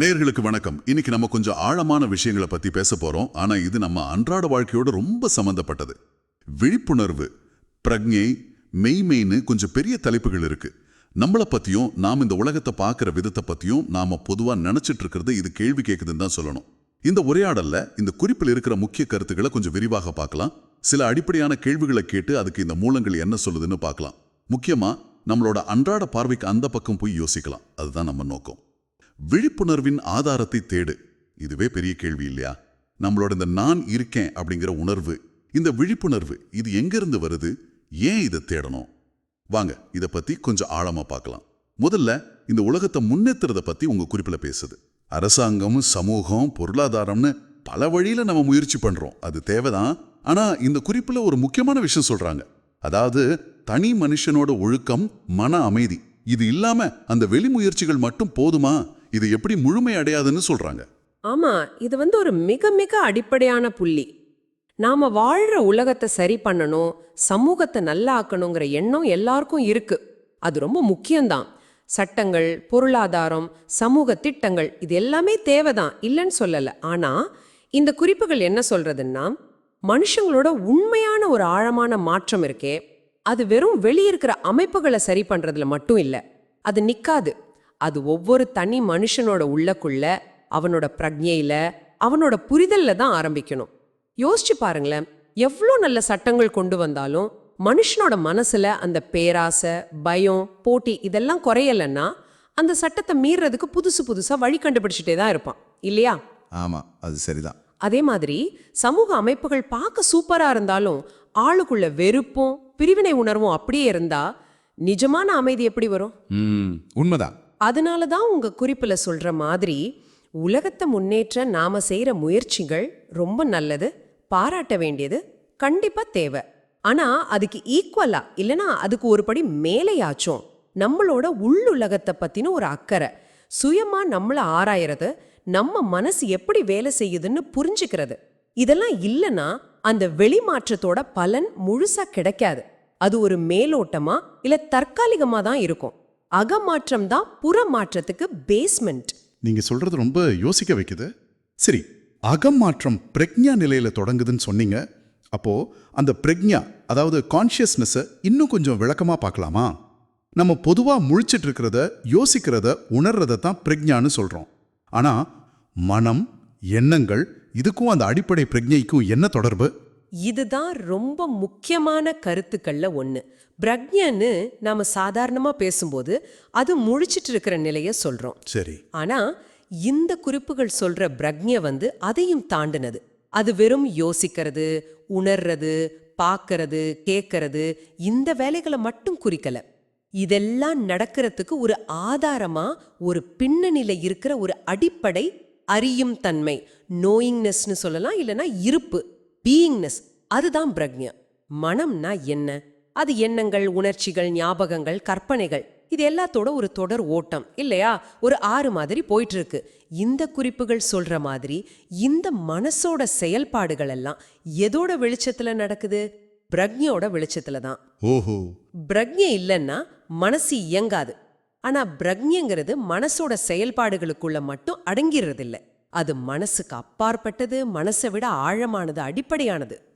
நேர்களுக்கு வணக்கம். இன்னைக்கு நம்ம கொஞ்சம் ஆழமான விஷயங்களை பத்தி பேச போறோம். ஆனா இது நம்ம அன்றாட வாழ்க்கையோட ரொம்ப சம்பந்தப்பட்டது. விழிப்புணர்வு பிரக்ஞை மெய்மெய்னு கொஞ்சம் பெரிய தலைப்புகள் இருக்கு. நம்மளை பத்தியும் நாம் இந்த உலகத்தை பார்க்குற விதத்தை பத்தியும் நாம பொதுவா நினைச்சிட்டு இருக்கிறது இது கேள்வி கேட்குதுன்னு தான் சொல்லணும். இந்த உரையாடல்ல இந்த குறிப்பில் இருக்கிற முக்கிய கருத்துக்களை கொஞ்சம் விரிவாக பார்க்கலாம். சில அடிப்படையான கேள்விகளை கேட்டு அதுக்கு இந்த மூலங்கள் என்ன சொல்லுதுன்னு பார்க்கலாம். முக்கியமா நம்மளோட அன்றாட பார்வைக்கு அந்த பக்கம் போய் யோசிக்கலாம். அதுதான் நம்ம நோக்கம். விழிப்புணர்வின் ஆதாரத்தை தேடு. இதுவே பெரிய கேள்வி இல்லையா? நம்மளோட இந்த நான் இருக்கேன் அப்படிங்கிற உணர்வு இந்த விழிப்புணர்வு இது எங்கிருந்து வருது? ஏன் இதை தேடணும்? வாங்க இதை பத்தி கொஞ்சம் ஆழமா பார்க்கலாம். முதல்ல இந்த உலகத்தை முன்னேற்றுறத பத்தி உங்க குறிப்புல பேசுது. அரசாங்கம் சமூகம் பொருளாதாரம்னு பல வழியில நம்ம முயற்சி பண்றோம். அது தேவைதான். ஆனா இந்த குறிப்புல ஒரு முக்கியமான விஷயம் சொல்றாங்க. அதாவது தனி மனுஷனோட ஒழுக்கம் மன அமைதி. இது இல்லாம அந்த வெளி முயற்சிகள் மட்டும் போதுமா? இது எப்படி முழுமை அடையாதுன்னு சொல்றாங்க. ஆமா இது வந்து ஒரு மிக மிக அடிப்படையான புள்ளி. நாம வாழ்ற உலகத்தை சரி பண்ணணும் சமூகத்தை நல்லா ஆக்கணுங்கிற எண்ணம் எல்லாருக்கும் இருக்கு. அது ரொம்ப முக்கியம்தான். சட்டங்கள் பொருளாதாரம் சமூக திட்டங்கள் இது எல்லாமே தேவைதான் இல்லைன்னு சொல்லலை. ஆனா இந்த குறிப்புகள் என்ன சொல்றதுன்னா மனுஷங்களோட உண்மையான ஒரு ஆழமான மாற்றம் இருக்கே அது வெறும் வெளியிருக்கிற அமைப்புகளை சரி பண்றதுல மட்டும் இல்லை அது நிக்காது. அது ஒவ்வொரு தனி மனுஷனோட உள்ளக்குள்ள அவனோட பிரக்ஞையில அவனோட புரிதல்ல தான் ஆரம்பிக்கணும். யோசிச்சு பாருங்களேன் எவ்வளோ நல்ல சட்டங்கள் கொண்டு வந்தாலும் மனுஷனோட மனசுல அந்த பேராசை பயம் போட்டி இதெல்லாம் குறையலன்னா அந்த சட்டத்தை மீறதுக்கு புதுசு புதுசா வழி கண்டுபிடிச்சிட்டே தான் இருப்பான். இல்லையா? ஆமா அது சரிதான். அதே மாதிரி சமூக அமைப்புகள் பார்க்க சூப்பரா இருந்தாலும் ஆளுக்குள்ள வெறுப்பும் பிரிவினை உணர்வும் அப்படியே இருந்தா நிஜமான அமைதி எப்படி வரும்? ம் உண்மைதான். அதனால தான் உங்கள் குறிப்பில் சொல்கிற மாதிரி உலகத்தை முன்னேற்ற நாம செய்கிற முயற்சிகள் ரொம்ப நல்லது பாராட்ட வேண்டியது கண்டிப்பாக தேவை. ஆனால் அதுக்கு ஈக்குவலாக இல்லைனா அதுக்கு ஒரு படி மேலேயாச்சும் நம்மளோட உள்ளுலகத்தை பற்றின ஒரு அக்கறை சுயமாக நம்மளை ஆராயறது நம்ம மனசு எப்படி வேலை செய்யுதுன்னு புரிஞ்சுக்கிறது. இதெல்லாம் இல்லைன்னா அந்த வெளிமாற்றத்தோட பலன் முழுசாக கிடைக்காது. அது ஒரு மேலோட்டமா இல்லை தற்காலிகமாக தான் இருக்கும். அகமாற்றம் தான் புற மாற்றத்துக்கு பேஸ்மெண்ட் நீங்க சொல்றது ரொம்ப யோசிக்க வைக்குது. சரி அகம் மாற்றம் பிரக்ஞா நிலையில தொடங்குதுன்னு சொன்னீங்க. அப்போ அந்த பிரக்ஞா அதாவது கான்ஷியஸ்னஸை இன்னும் கொஞ்சம் விளக்கமா பார்க்கலாமா? நம்ம பொதுவா முழிச்சிட்டு இருக்கிறத யோசிக்கிறத உணர்றத தான் பிரக்ஞான்னு சொல்றோம். ஆனா மனம் எண்ணங்கள் இதுக்கும் அந்த அடிப்படை பிரக்ஞைக்கும் என்ன தொடர்பு? இதுதான் ரொம்ப முக்கியமான கருத்துக்கள்ல ஒண்ணு. பிரக்ஞன்னு நாம சாதாரணமா பேசும்போது அது முழிச்சிட்டு இருக்கிற நிலைய சொல்றோம். சரி. ஆனா இந்த குறிப்புகள் சொல்ற பிரக்ஞ வந்து அதையும் தாண்டினது. அது வெறும் யோசிக்கிறது உணர்றது பார்க்கறது கேட்கறது இந்த வேலைகளை மட்டும் குறிக்கல. இதெல்லாம் நடக்கிறதுக்கு ஒரு ஆதாரமா ஒரு பின்னணியில இருக்கிற ஒரு அடிப்படை அறியும் தன்மை. நோயிங்னஸ்னு சொல்லலாம் இல்லனா இருப்பு. பீயிங்னஸ் அதுதான் பிரக்ஞ. மனம்னா என்ன? அது எண்ணங்கள் உணர்ச்சிகள் ஞாபகங்கள் கற்பனைகள். இது எல்லாத்தோட ஒரு தொடர் ஓட்டம் இல்லையா? ஒரு ஆறு மாதிரி போயிட்டு இருக்கு இந்த குறிப்புகள் சொல்ற மாதிரி இந்த மனசோட செயல்பாடுகள் எல்லாம் எதோட வெளிச்சத்துல நடக்குது? பிரக்ஞோட வெளிச்சத்துல தான். ஓஹோ. பிரக்ஞை இல்லைன்னா மனசு இயங்காது. ஆனா பிரக்ஞங்கிறது மனசோட செயல்பாடுகளுக்குள்ள மட்டும் அடங்கிறது இல்ல அது மனசுக்கு அப்பாற்பட்டது மனசை விட ஆழமானது அடிப்படையானது.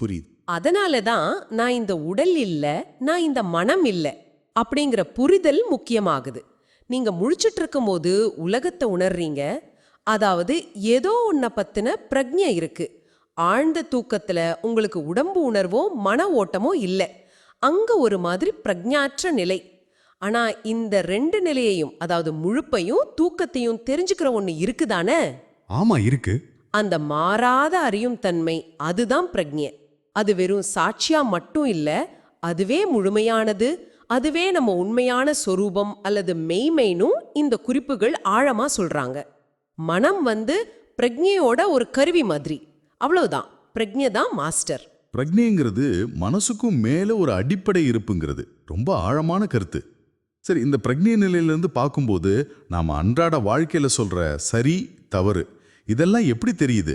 புரியுது. அதனால தான் நான் இந்த உடல் இல்ல நான் இந்த மனம் இல்ல அப்படிங்கிற புரிதல் முக்கியமாகுது. நீங்க முழிச்சிட்டு இருக்கும்போது உலகத்தை உணர்றீங்க. அதாவது ஏதோ ஒன்ன பத்தின பிரக்ஞை இருக்கு. ஆழ்ந்த தூக்கத்துல உங்களுக்கு உடம்பு உணர்வோ மன ஓட்டமோ இல்ல. அங்க ஒரு மாதிரி பிரக்ஞாற்ற நிலை. ஆனா இந்த ரெண்டு நிலையையும் அதாவது முழுப்பையும் தூக்கத்தையும் தெரிஞ்சுக்கிற ஒண்ணு இருக்குதானே? ஆமா இருக்கு. அந்த மாறாத அறியும் தன்மை அதுதான் பிரக்ஞை. அது வெறும் சாட்சியா மட்டும் இல்ல அதுவே முழுமையானது. அதுவே நம்ம உண்மையான சொரூபம் அல்லது மெய்மைனும் இந்த குறிப்புகள் ஆழமா சொல்றாங்க. மனம் வந்து பிரக்ஞையோட ஒரு கருவி மாதிரி. அவ்வளவுதான். பிரக்ஞை தான் மாஸ்டர். பிரக்ஞைங்கிறது மனசுக்கும் மேல ஒரு அடிப்படை இருப்புங்கிறது. ரொம்ப ஆழமான கருத்து. சரி இந்த பிரக்ஞை நிலையிலேருந்து பார்க்கும்போது நாம் அன்றாட வாழ்க்கையில் சொல்கிற சரி தவறு இதெல்லாம் எப்படி தெரியுது?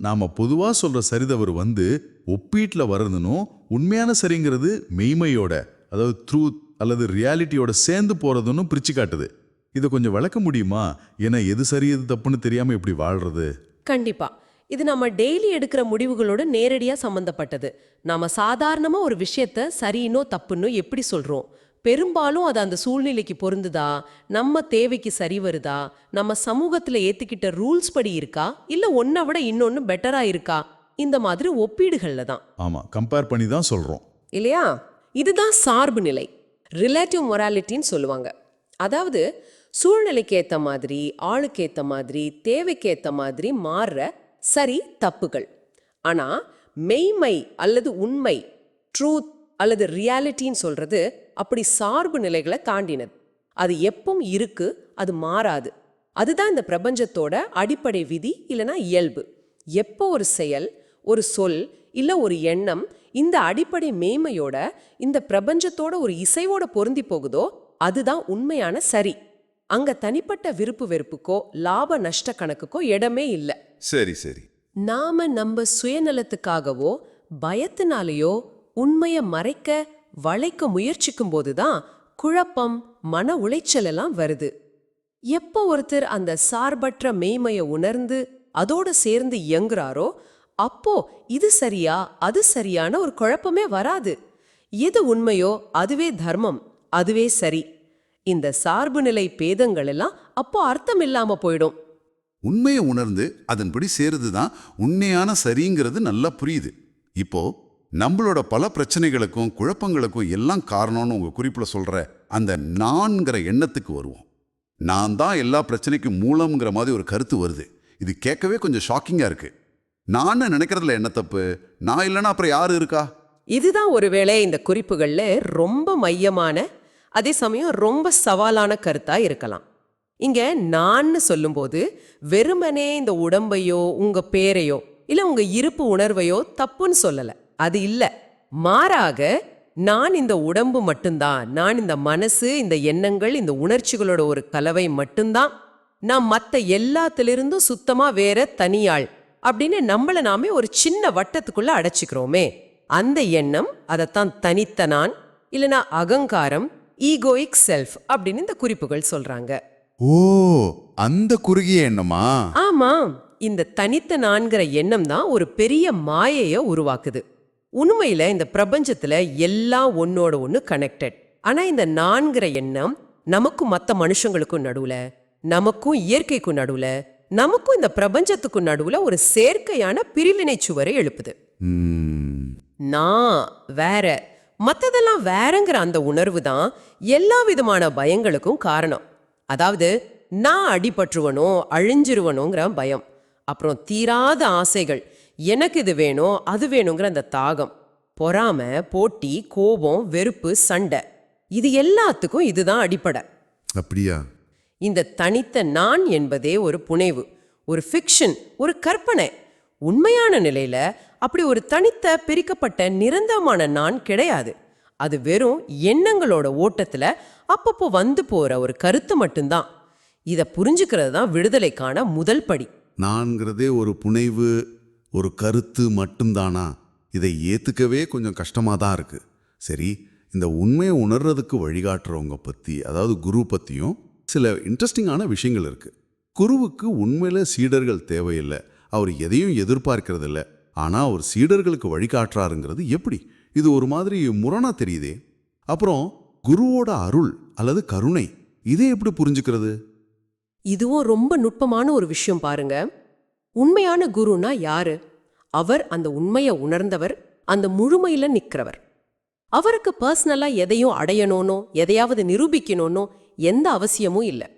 நாம் பொதுவாக சொல்கிற சரி தவறு வந்து ஒப்பீட்டில் வர்றதுனும் உண்மையான சரிங்கிறது மெய்மையோட அதாவது ட்ரூத் அல்லது ரியாலிட்டியோட சேர்ந்து போகிறதுன்னு பிரிச்சு காட்டுது. இதை கொஞ்சம் விளக்க முடியுமா? ஏன்னா எது சரி எது தப்புன்னு தெரியாமல் இப்படி வாழ்றது? கண்டிப்பாக இது நம்ம டெய்லி எடுக்கிற முடிவுகளோட நேரடியாக சம்மந்தப்பட்டது நாம் சாதாரணமாக ஒரு விஷயத்த சரின்னோ தப்புன்னோ எப்படி சொல்கிறோம் பெரும்பாலும் அது அந்த சூழ்நிலைக்கு பொருந்துதா? நம்ம தேவைக்கு சரி வருதா? நம்ம சமூகத்துல ஏத்துக்கிட்ட ரூல்ஸ் படி இருக்கா? இல்ல ஒன்னை விட இன்னொன்னு பெட்டரா இருக்கா? இந்த மாதிரி ஒப்பீடுகள்ல தான். ஆமா கம்பேர் பண்ணி தான் சொல்றோம். இல்லையா? இதுதான் சார்பு நிலை. ரிலேட்டிவ் மொராலிட்டின்னு சொல்லுவாங்க. அதாவது சூழ்நிலைக்கு ஏத்த மாதிரி ஆளுக்கு ஏத்த மாதிரி தேவைக்கு ஏத்த மாதிரி மாறுற சரி தப்புகள். ஆனா மெய்மை அல்லது உண்மை ட்ரூத் அல்லது ரியாலிட்டின்னு சொல்றது அப்படி சார்பு நிலைகளை தாண்டினது. அது எப்பவும் இருக்கு அது மாறாது. அதுதான் இந்த பிரபஞ்சத்தோட அடிப்படை விதி இல்லனா இயல்பு. எப்போ ஒரு செயல் ஒரு சொல் இல்ல ஒரு எண்ணம் இந்த அடிப்படை மேன்மையோட இந்த பிரபஞ்சத்தோட ஒரு இசைவோட பொருந்தி போகுதோ அதுதான் உண்மையான சரி. அங்க தனிப்பட்ட விருப்பு வெறுப்புக்கோ லாப நஷ்ட கணக்குக்கோ இடமே இல்லை. சரி சரி. நாம நம்ம சுயநலத்துக்காகவோ பயத்தினாலேயோ உண்மையை மறைக்க வளைக்க முயற்சிக்கும் போதுதான் குழப்பம் மன உளைச்சல் எல்லாம் வருது. எப்போ ஒருத்தர் அந்த சார்பற்ற மெய்மையை உணர்ந்து அதோட சேர்ந்து இயங்குறாரோ அப்போ இது சரியா அது சரியான ஒரு குழப்பமே வராது. எது உண்மையோ அதுவே தர்மம் அதுவே சரி. இந்த சார்பு நிலை பேதங்கள் எல்லாம் அப்போ அர்த்தம் இல்லாம போயிடும். உண்மையை உணர்ந்து அதன்படி சேருதுதான் உண்மையான சரிங்கிறது நல்லா புரியுது. இப்போ நம்மளோட பல பிரச்சனைகளுக்கும் குழப்பங்களுக்கும் எல்லாம் காரணம்னு உங்கள் குறிப்பில் சொல்ற அந்த நான்கிற எண்ணத்துக்கு வருவோம். நான் தான் எல்லா பிரச்சனைக்கும் மூலம்ங்கிற மாதிரி ஒரு கருத்து வருது. இது கேட்கவே கொஞ்சம் ஷாக்கிங்காக இருக்கு. நான் நினைக்கிறதுல என்ன தப்பு? நான் இல்லைன்னா அப்புறம் யார் இருக்கா? இதுதான் ஒருவேளை இந்த குறிப்புகளில் ரொம்ப மையமான அதே சமயம் ரொம்ப சவாலான கருத்தாக இருக்கலாம். இங்கே நான்னு சொல்லும்போது வெறுமனே இந்த உடம்பையோ உங்கள் பேரையோ இல்லை உங்கள் இருப்பு உணர்வையோ தப்புன்னு சொல்லலை. அது இல்ல. மாறாக நான் இந்த உடம்பு மட்டும்தான் நான் இந்த மனசு இந்த எண்ணங்கள் இந்த உணர்ச்சிகளோட ஒரு கலவை மட்டும்தான். நான் மத்த எல்லாத்திலிருந்தும் சுத்தமா வேற தனியாள் அப்படின்னு நம்மள நாமே ஒரு சின்ன வட்டத்துக்குள்ள அடைச்சிக்கிறோமே. அந்த எண்ணம் அதைத்தான் தனித்த நான் இல்லனா அகங்காரம் ஈகோயிக் செல்ஃப் அப்படின்னு இந்த குறிப்புகள் சொல்றாங்க. ஓ அந்த குறுகிய எண்ணமா? ஆமா இந்த தனித்த நான்கிற எண்ணம் தான் ஒரு பெரிய மாயைய உருவாக்குது. உண்மையில இந்த பிரபஞ்சத்துல எல்லாம் ஒன்னோட ஒண்ணு கனெக்டட் ஆனா இந்த நான்கிற எண்ணம் நமக்கும் மத்த மனுஷங்களுக்கும் நடுவுல நமக்கும் இயற்கைக்கும் நடுவுல நமக்கும் இந்த பிரபஞ்சத்துக்கும் நடுவுல ஒரு செயற்கையான பிரிவினை சுவரை எழுப்புது. நான் வேற மத்ததெல்லாம் வேறங்கிற அந்த உணர்வு தான் எல்லா விதமான பயங்களுக்கும் காரணம். அதாவது நான் அடிபட்டுருவனோ அழிஞ்சிருவனோங்கிற பயம். அப்புறம் தீராத ஆசைகள் எனக்கு இது வேணும் அது வேணுங்கிற அந்த தாகம் பொறாம போட்டி கோபம் வெறுப்பு சண்டை இது எல்லாத்துக்கும் இதுதான் அடிப்படை. அப்படியா? இந்த தனித்த நான் என்பதே ஒரு புனைவு ஒரு ஃபிக்ஷன் ஒரு கற்பனை. உண்மையான நிலையில அப்படி ஒரு தனித்த பிரிக்கப்பட்ட நிரந்தரமான நான் கிடையாது. அது வெறும் எண்ணங்களோட ஓட்டத்துல அப்பப்போ வந்து போற ஒரு கருத்து மட்டும்தான். இத புரிஞ்சுக்கிறது தான் விடுதலைக்கான முதல் படி. நான்கிறதே ஒரு புனைவு ஒரு கருத்து மட்டும்தானா? இதை ஏற்றுக்கவே கொஞ்சம் கஷ்டமாக தான் இருக்குது சரி இந்த உண்மையை உணர்றதுக்கு வழிகாட்டுறவங்க பற்றி அதாவது குரு பற்றியும் சில இன்ட்ரெஸ்டிங்கான விஷயங்கள் இருக்குது குருவுக்கு உண்மையில் சீடர்கள் தேவையில்லை. அவர் எதையும் எதிர்பார்க்கறதில்ல. ஆனால் அவர் சீடர்களுக்கு வழிகாட்டுறாருங்கிறது எப்படி? இது ஒரு மாதிரி முரணாக தெரியுதே. அப்புறம் குருவோட அருள் அல்லது கருணை இதை எப்படி புரிஞ்சுக்கிறது? இதுவும் ரொம்ப நுட்பமான ஒரு விஷயம் பாருங்க. உண்மையான குருனா யாரு? அவர் அந்த உண்மையை உணர்ந்தவர் அந்த முழுமையில நிக்கிறவர். அவருக்கு பர்சனலா எதையும் அடையணும்னோ எதையாவது நிரூபிக்கணும்னோ எந்த அவசியமும் இல்லை.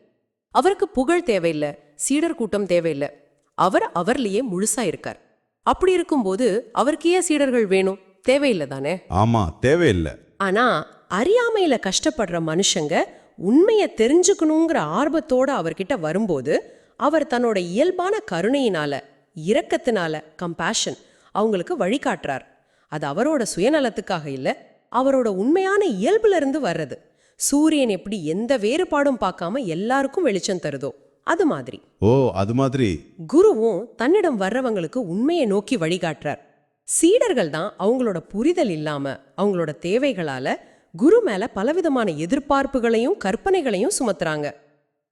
அவருக்கு புகழ் தேவையில்லை சீடர் கூட்டம் தேவையில்லை. அவர் அவர்லயே முழுசா இருக்கார். அப்படி இருக்கும்போது அவருக்கு ஏன் சீடர்கள் வேணும்? தேவையில்லை தானே? ஆமா தேவையில்லை. ஆனா அறியாமையில கஷ்டப்படுற மனுஷங்க உண்மையை தெரிஞ்சுக்கணுங்கிற ஆர்வத்தோட அவர்கிட்ட வரும்போது அவர் தன்னோட இயல்பான கருணையினால இரக்கத்தினால கம்பேஷன் அவங்களுக்கு வழிகாட்டுறார். அது அவரோட சுயநலத்துக்காக இல்ல அவரோட உண்மையான இயல்புல இருந்து வர்றது. சூரியன் எப்படி எந்த வேறுபாடும் பார்க்காம எல்லாருக்கும் வெளிச்சம் தருதோ அது மாதிரி. ஓ அது மாதிரி. குருவும் தன்னிடம் வர்றவங்களுக்கு உண்மையை நோக்கி வழிகாட்டுறார். சீடர்கள் தான் அவங்களோட புரிதல் இல்லாம அவங்களோட தேவைகளால குரு மேல பலவிதமான எதிர்பார்ப்புகளையும் கற்பனைகளையும் சுமத்துறாங்க.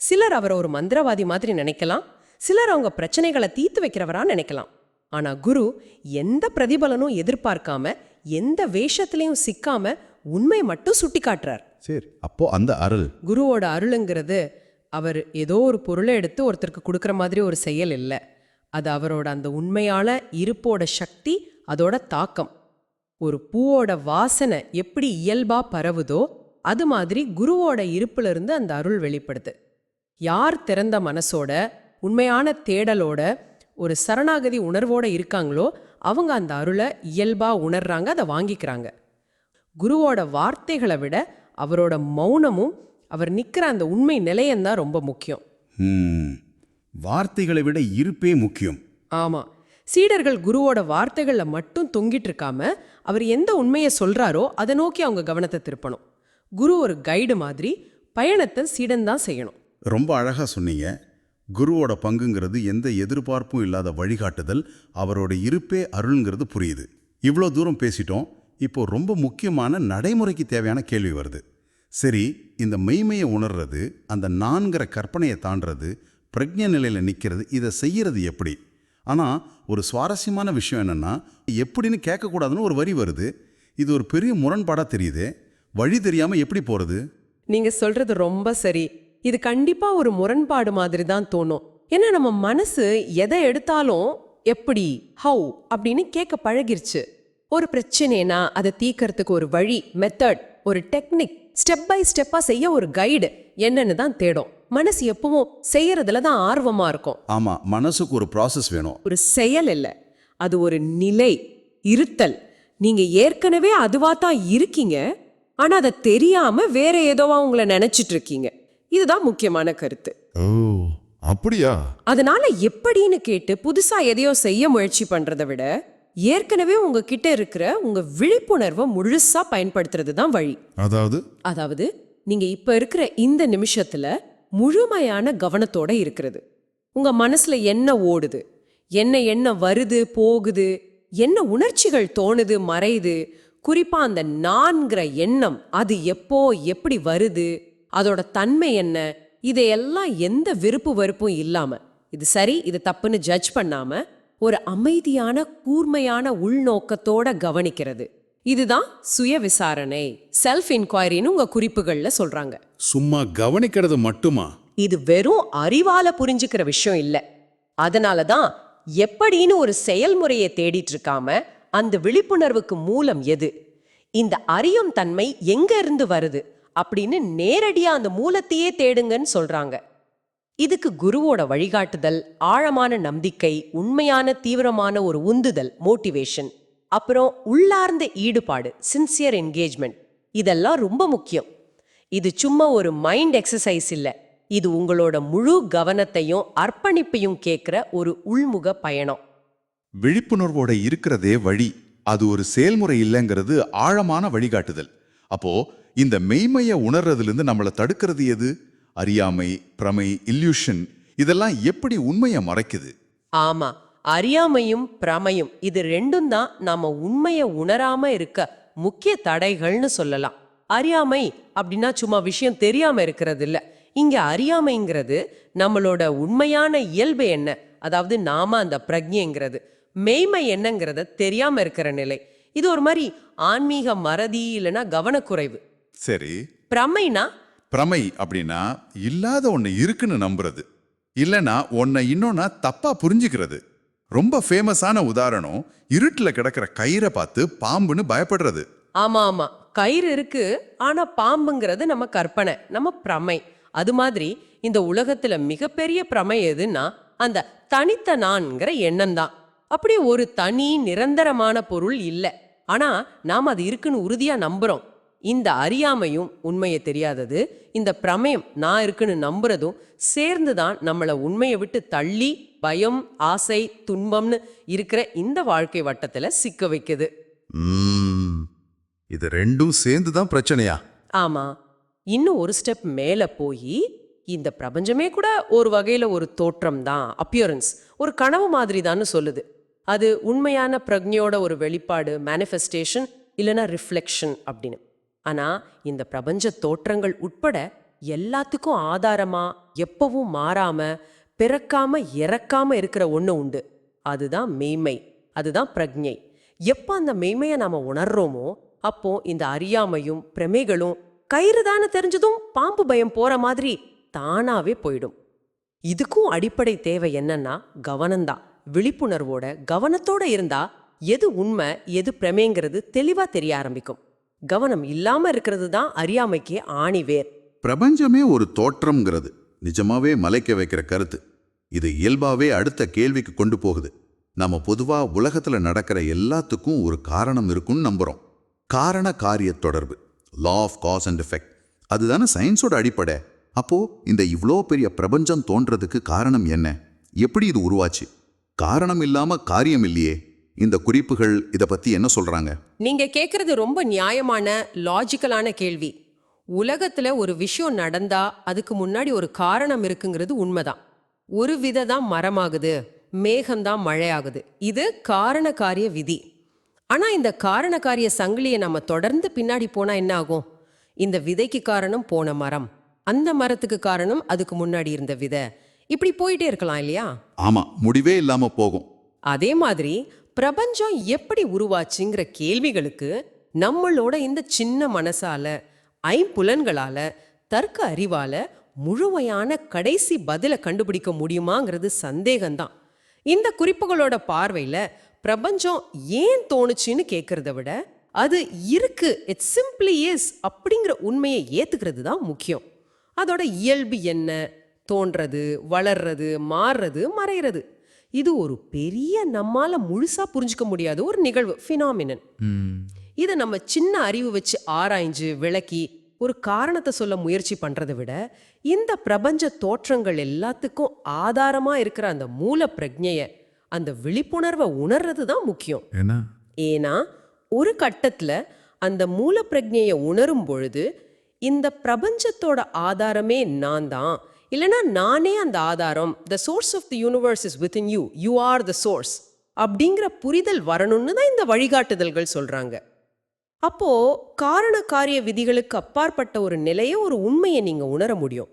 சிலர் அவரை ஒரு மந்திரவாதி மாதிரி நினைக்கலாம் சிலர் அவங்க பிரச்சனைகளை தீர்த்து வைக்கிறவரா நினைக்கலாம். ஆனா குரு எந்த பிரதிபலனும் எதிர்பார்க்காம எந்த வேஷத்திலையும் சிக்காம உண்மை மட்டும் சுட்டி காட்டுறார் சரி அப்போ அந்த அருள். குருவோட அருளுங்கிறது அவர் ஏதோ ஒரு பொருளை எடுத்து ஒருத்தருக்கு கொடுக்குற மாதிரி ஒரு செயல் இல்லை. அது அவரோட அந்த உண்மையால இருப்போட சக்தி அதோட தாக்கம். ஒரு பூவோட வாசனை எப்படி இயல்பா பரவுதோ அது மாதிரி குருவோட இருப்புல இருந்து அந்த அருள் வெளிப்படுது. யார் திறந்த மனசோட உண்மையான தேடலோட ஒரு சரணாகதி உணர்வோட இருக்காங்களோ அவங்க அந்த அருளை இயல்பா உணர்றாங்க அதை வாங்கிக்கிறாங்க. குருவோட வார்த்தைகளை விட அவரோட மௌனமும் அவர் நிக்கிற அந்த உண்மை நிலையம்தான் ரொம்ப முக்கியம். வார்த்தைகளை விட இருப்பே முக்கியம். ஆமா. சீடர்கள் குருவோட வார்த்தைகள்ல மட்டும் தொங்கிட்டு இருக்காம அவர் எந்த உண்மையை சொல்றாரோ அதை நோக்கி அவங்க கவனத்தை திருப்பணும். குரு ஒரு கைடு மாதிரி பயணத்தை சீடன் தான் செய்யணும். ரொம்ப அழகாக சொன்னீங்க. குருவோட பங்குங்கிறது எந்த எதிர்பார்ப்பும் இல்லாத வழிகாட்டுதல் அவரோட இருப்பே அருள்ங்கிறது புரியுது. இவ்வளோ தூரம் பேசிட்டோம். இப்போ ரொம்ப முக்கியமான நடைமுறைக்கு தேவையான கேள்வி வருது. சரி இந்த மெய்மையை உணர்றது அந்த நான்கிற கற்பனையை தாண்டறது பிரஜ்ஞ நிலையில் நிற்கிறது இதை செய்கிறது எப்படி? ஆனால் ஒரு சுவாரஸ்யமான விஷயம் என்னென்னா எப்படின்னு கேட்கக்கூடாதுன்னு ஒரு வரி வருது. இது ஒரு பெரிய முரண்பாடாக தெரியுது. வழி தெரியாமல் எப்படி போகிறது நீங்கள் சொல்கிறது ரொம்ப சரி. இது கண்டிப்பா ஒரு முரண்பாடு மாதிரி தான் தோணும். ஏன்னா நம்ம மனசு எதை எடுத்தாலும் எப்படி ஹவு அப்படின்னு கேட்க பழகிருச்சு. ஒரு பிரச்சனைனா அதை தீர்க்கறதுக்கு ஒரு வழி மெத்தட் ஒரு டெக்னிக் ஸ்டெப் பை ஸ்டெப்பா செய்ய ஒரு கைடு என்னன்னு தான் தேடும். மனசு எப்பவும் செய்யறதுல தான் ஆர்வமா இருக்கும். ஆமாம் மனசுக்கு ஒரு ப்ராசஸ் வேணும். ஒரு செயல் இல்ல அது ஒரு நிலை இருத்தல். நீங்க ஏற்கனவே அதுவா தான் இருக்கீங்க ஆனா அதை தெரியாம வேற ஏதோவா உங்களை நினைச்சிட்டு இருக்கீங்க. இதுதான் முக்கியமான கருத்து. ஓ அப்படியா? அதனால எப்படின்னு கேட்டு புதுசா எதையோ செய்ய முயற்சி பண்றதை விட ஏற்கனவே உங்ககிட்ட இருக்கிற உங்க விழிப்புணர்வை முழுசா பயன்படுத்துறது தான் வழி. அதாவது? அதாவது நீங்க இப்ப இருக்கிற இந்த நிமிஷத்துல முழுமையான கவனத்தோட இருக்கிறது. உங்க மனசுல என்ன ஓடுது? என்ன என்ன வருது போகுது? என்ன உணர்ச்சிகள் தோணுது மறையுது? குறிப்பா அந்த நான்கிற எண்ணம் அது எப்போ எப்படி வருது? அதோட தன்மை என்ன? இதையெல்லாம் எந்த விருப்பு வெறுப்பும் இல்லாம இது சரி இது தப்புன்னு ஜட்ஜ் பண்ணாம ஒரு அமைதியான கூர்மையான உள்நோக்கத்தோட கவனிக்கிறது. இதுதான் சுய விசாரணை செல்ஃப் இன்கொயரின்னு உங்க குறிப்புகள்ல சொல்றாங்க. சும்மா கவனிக்கிறது மட்டுமா? இது வெறும் அறிவால புரிஞ்சுக்கிற விஷயம் இல்ல. அதனால தான் எப்படின்னு ஒரு செயல்முறையை தேடிட்டு இருக்காம அந்த விழிப்புணர்வுக்கு மூலம் எது? இந்த அறியும் தன்மை எங்க இருந்து வருது? அப்படின்னு நேரடியா அந்த மூலத்தையே தேடுங்கன்னு சொல்றாங்க. இதுக்கு குருவோட வழிகாட்டுதல் ஆழமான நம்பிக்கை உண்மையான தீவிரமான ஒரு உந்துதல் மோட்டிவேஷன் அப்புறம் உள்ளார்ந்த ஈடுபாடு சின்சியர் என்கேஜ்மெண்ட் இதெல்லாம் ரொம்ப முக்கியம். இது சும்மா ஒரு மைண்ட் எக்ஸசைஸ் இல்லை. இது உங்களோட முழு கவனத்தையும் அர்ப்பணிப்பையும் கேட்கிற ஒரு உள்முக பயணம். விழிப்புணர்வோட இருக்கிறதே வழி. அது ஒரு செயல்முறை இல்லைங்கிறது ஆழமான வழிகாட்டுதல். அப்போ இந்த மெய்மையை உணர்றதுலேருந்து நம்மளை தடுக்கிறது எது? அறியாமை பிரமை இல்யூஷன் இதெல்லாம் எப்படி உண்மையை மறைக்குது? ஆமா அறியாமையும் பிரமையும் இது ரெண்டும் தான் நாம உண்மையை உணராம இருக்க முக்கிய தடைகள்னு சொல்லலாம். அறியாமை அப்படின்னா சும்மா விஷயம் தெரியாம இருக்கிறது இல்ல இங்க அறியாமைங்கிறது நம்மளோட உண்மையான இயல்பு என்ன? அதாவது நாம அந்த பிரஜைங்கிறது. மெய்மை என்னங்கிறத தெரியாம இருக்கிற நிலை. இது ஒரு மாதிரி ஆன்மீக மறதி இல்லைன்னா கவனக்குறைவு. சரி. பிரமைனா? பிரமை அப்படின்னா இல்லாத ஒண்ணு இருக்குன்னு நம்புறது. இல்லைன்னா உன்னை இன்னொன்னா தப்பா புரிஞ்சுக்கிறது. ரொம்ப ஃபேமஸான உதாரணம் இருட்டுல கிடக்கிற கயிறை பார்த்து பாம்புன்னு பயப்படுறது. ஆமா ஆமா. கயிறு இருக்கு ஆனா பாம்புங்கிறது நம்ம கற்பனை நம்ம பிரமை. அது மாதிரி இந்த உலகத்துல மிகப்பெரிய பிரமை எதுன்னா அந்த தனித்த நான்கிற எண்ணம் தான் அப்படி ஒரு தனி நிரந்தரமான பொருள் இல்ல. ஆனா நாம் அது இருக்குன்னு உறுதியா நம்புறோம். இந்த அறியாமையும் உண்மையை தெரியாதது. இந்த பிரமயம் நான் இருக்குன்னு நம்புறதும் சேர்ந்து தான் நம்மளை உண்மையை விட்டு தள்ளி பயம் ஆசை துன்பம்னு இருக்கிற இந்த வாழ்க்கை வட்டத்துல சிக்க வைக்குது. இது ரெண்டும் சேர்ந்து தான் பிரச்சனையா? ஆமா. இன்னும் ஒரு ஸ்டெப் மேல போய் இந்த பிரபஞ்சமே கூட ஒரு வகையில ஒரு தோற்றம் தான் அப்பியரன்ஸ். ஒரு கனவு மாதிரி தான்னு சொல்லுது. அது உண்மையான பிரக்ஞையோட ஒரு வெளிப்பாடு மேனிஃபெஸ்டேஷன் இல்லைன்னா ரிஃப்ளெக்ஷன் அப்படின்னு. ஆனா இந்த பிரபஞ்ச தோற்றங்கள் உட்பட எல்லாத்துக்கும் ஆதாரமா எப்பவும் மாறாம பிறக்காம இறக்காம இருக்கிற ஒன்று உண்டு. அதுதான் மெய்மை. அதுதான் பிரக்ஞை எப்போ அந்த மெய்மையை நாம உணர்றோமோ அப்போ இந்த அறியாமையும் பிரமைகளும் கயிறு தானே தெரிஞ்சதும் பாம்பு பயம் போற மாதிரி தானாவே போயிடும். இதுக்கும் அடிப்படை தேவை என்னன்னா கவனம்தான். விழிப்புணர்வோட கவனத்தோட இருந்தா எது உண்மை எது பிரமேங்கிறது தெளிவா தெரிய ஆரம்பிக்கும். கவனம் இல்லாம இருக்கிறது தான் அறியாமைக்கு ஆணிவேர் பிரபஞ்சமே ஒரு தோற்றம்ங்கிறது நிஜமாவே மலைக்க வைக்கிற கருத்து. இது இயல்பாவே அடுத்த கேள்விக்கு கொண்டு போகுது. நம்ம பொதுவா உலகத்துல நடக்கிற எல்லாத்துக்கும் ஒரு காரணம் இருக்கும்னு நம்புறோம். காரண காரிய தொடர்பு law of cause and effect அதுதானே சயின்ஸோட அடிப்படை. அப்போ இந்த இவ்வளோ பெரிய பிரபஞ்சம் தோன்றதுக்கு காரணம் என்ன? எப்படி இது உருவாச்சு? காரணம் இல்லாம காரியம் இல்லையே. இந்த குறிப்புகள் இத பத்தி என்ன சொல்றாங்க? நீங்க கேக்குறது ரொம்ப நியாயமான லாஜிக்கலான கேள்வி. உலகத்துல ஒரு விஷயம் நடந்தா அதுக்கு முன்னாடி ஒரு காரணம் இருக்குங்கிறது உண்மைதான். ஒரு விதை தான் மரமாகுது மேகம்தான் மழையாகுது. இது காரண காரிய விதி. ஆனா இந்த காரண காரிய சங்கிலியை நம்ம தொடர்ந்து பின்னாடி போனா என்ன ஆகும்? இந்த விதைக்கு காரணம் போன மரம். அந்த மரத்துக்கு காரணம் அதுக்கு முன்னாடி இருந்த விதை. இப்படி போயிட்டே இருக்கலாம் இல்லையா? ஆமா முடிவே இல்லாம போகும். அதே மாதிரி பிரபஞ்சம் எப்படி உருவாச்சுங்கிற கேள்விகளுக்கு நம்மளோட இந்த சின்ன மனசால ஐம்புலன்களால தர்க்க அறிவால முழுமையான கடைசி பதிலை கண்டுபிடிக்க முடியுமாங்கிறது சந்தேகம்தான். இந்த குறிப்புகளோட பார்வையில பிரபஞ்சம் ஏன் தோணுச்சுன்னு கேட்கறத விட அது இருக்கு இட் சிம்பிளி இஸ் அப்படிங்கிற உண்மையை ஏத்துக்கிறது தான் முக்கியம். அதோட இயல்பு என்ன? தோன்றது வளர்றது மாறுறது மறையிறது இது ஒரு பெரிய நம்மால முழுசா புரிஞ்சுக்க முடியாத ஒரு நிகழ்வு ஃபினாமினன் இதை நம்ம சின்ன அறிவு வச்சு ஆராய்ஞ்சு விளக்கி ஒரு காரணத்தை சொல்ல முயற்சி பண்றதை விட இந்த பிரபஞ்ச தோற்றங்கள் எல்லாத்துக்கும் ஆதாரமா இருக்கிற அந்த மூல பிரஜைய அந்த விழிப்புணர்வை உணர்றது தான் முக்கியம். ஏன்னா ஒரு கட்டத்துல அந்த மூல பிரஜையை உணரும் பொழுது இந்த பிரபஞ்சத்தோட ஆதாரமே நான் தான். இல்லைன்னா நானே அந்த ஆதாரம் the source of the universe is within you you are the source அப்படிங்கிற புரிதல் வரணும்னு தான் இந்த வழிகாட்டுதல்கள் சொல்கிறாங்க அப்போ காரண காரிய விதிகளுக்கு அப்பாற்பட்ட ஒரு நிலையை ஒரு உண்மையை நீங்கள் உணர முடியும்.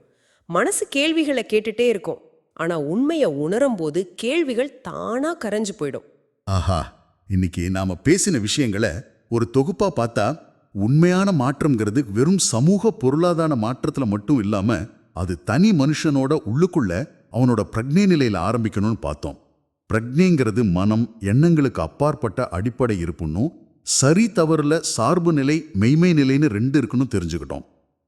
மனசு கேள்விகளை கேட்டுட்டே இருக்கும். ஆனால் உண்மையை உணரும் போது கேள்விகள் தானாக கரைஞ்சு போயிடும். ஆஹா இன்னைக்கு நாம பேசின விஷயங்களை ஒரு தொகுப்பா பார்த்தா உண்மையான மாற்றம்ங்கிறது வெறும் சமூக பொருளாதார மாற்றத்தில் மட்டும் இல்லாமல் அது தனி மனுஷனோட உள்ளுக்குள்ள அவனோட பிரக்ஞை நிலையில ஆரம்பிக்கணும்னு பார்த்தோம். பிரக்ஞைங்கிறது மனம் எண்ணங்களுக்கு அப்பாற்பட்ட அடிப்படை இருப்புன்னும் சரி தவறுல சார்பு நிலை மெய்மை நிலைன்னு ரெண்டு இருக்குன்னு தெரிஞ்சுக்கிட்டோம்.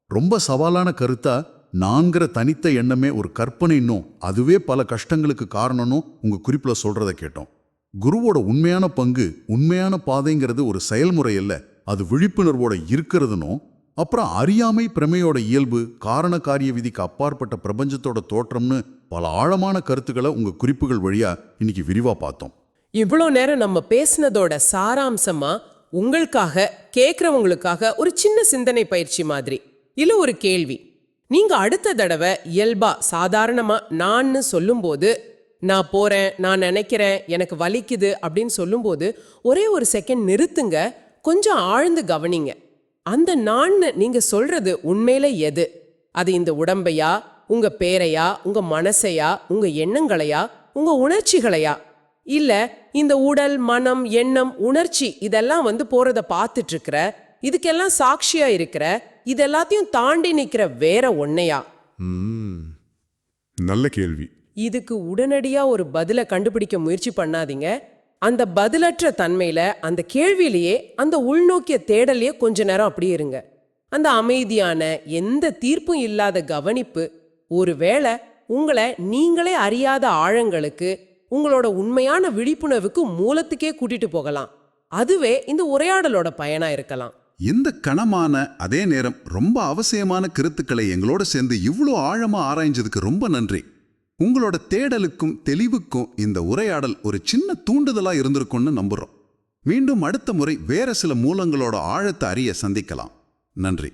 ரொம்ப சவாலான கருத்தா நான்கிற தனித்த எண்ணமே ஒரு கற்பனைன்னும் அதுவே பல கஷ்டங்களுக்கு காரணம்னு உங்க குறிப்புல சொல்றத கேட்டோம். குருவோட உண்மையான பங்கு உண்மையான பாதைங்கிறது ஒரு செயல்முறை இல்லை அது விழிப்புணர்வோட இருக்கிறதுனும் அப்புறம் அறியாமை பிரமையோட இயல்பு காரண காரிய விதிக்கு அப்பாற்பட்ட பிரபஞ்சத்தோட தோற்றம்னு பல ஆழமான கருத்துக்களை உங்க குறிப்புகள் வழியா இன்னைக்கு விரிவா பார்த்தோம். இவ்வளோ நேரம் நம்ம பேசினதோட சாராம்சமா உங்களுக்காக கேட்குறவங்களுக்காக ஒரு சின்ன சிந்தனை பயிற்சி மாதிரி. இல்ல ஒரு கேள்வி. நீங்க அடுத்த தடவை இயல்பா சாதாரணமா நான்னு சொல்லும்போது நான் போறேன் நான் நினைக்கிறேன் எனக்கு வலிக்குது அப்படின்னு சொல்லும்போது ஒரே ஒரு செகண்ட் நிறுத்துங்க கொஞ்சம் ஆழ்ந்து கவனிங்க. அந்த நான்னு நீங்க சொல்றது உண்மையில எது? அது இந்த உடம்பையா உங்க பேரையா உங்க மனசையா உங்க எண்ணங்களையா உங்க உணர்ச்சிகளையா? இல்ல இந்த உடல் மனம் எண்ணம் உணர்ச்சி இதெல்லாம் வந்து போறத பார்த்துட்டு இருக்கிற இதுக்கெல்லாம் சாட்சியா இருக்கிற இதெல்லாத்தையும் தாண்டி நிக்கிற வேற ஒன்னையா? நல்ல கேள்வி. இதுக்கு உடனடியா ஒரு பதிலை கண்டுபிடிக்க முயற்சி பண்ணாதீங்க. அந்த பதிலற்ற தன்மையில அந்த கேள்வியிலேயே அந்த உள்நோக்கிய தேடலையே கொஞ்ச நேரம் அப்படியே இருங்க. அந்த அமைதியான எந்த தீர்ப்பும் இல்லாத கவனிப்பு ஒருவேளை உங்களை நீங்களே அறியாத ஆழங்களுக்கு உங்களோட உண்மையான விழிப்புணர்வுக்கு மூலத்துக்கே கூட்டிட்டு போகலாம். அதுவே இந்த உரையாடலோட பயனா இருக்கலாம். இந்த கணமான அதே நேரம் ரொம்ப அவசியமான கருத்துக்களை எங்களோட சேர்ந்து இவ்வளோ ஆழமா ஆராய்ஞ்சதுக்கு ரொம்ப நன்றி. உங்களோட தேடலுக்கும் தெளிவுக்கும் இந்த உரையாடல் ஒரு சின்ன தூண்டுதலா இருந்திருக்கும்னு நம்புறோம். மீண்டும் அடுத்த முறை வேற சில மூலங்களோட ஆழத்தை அறிய சந்திக்கலாம். நன்றி.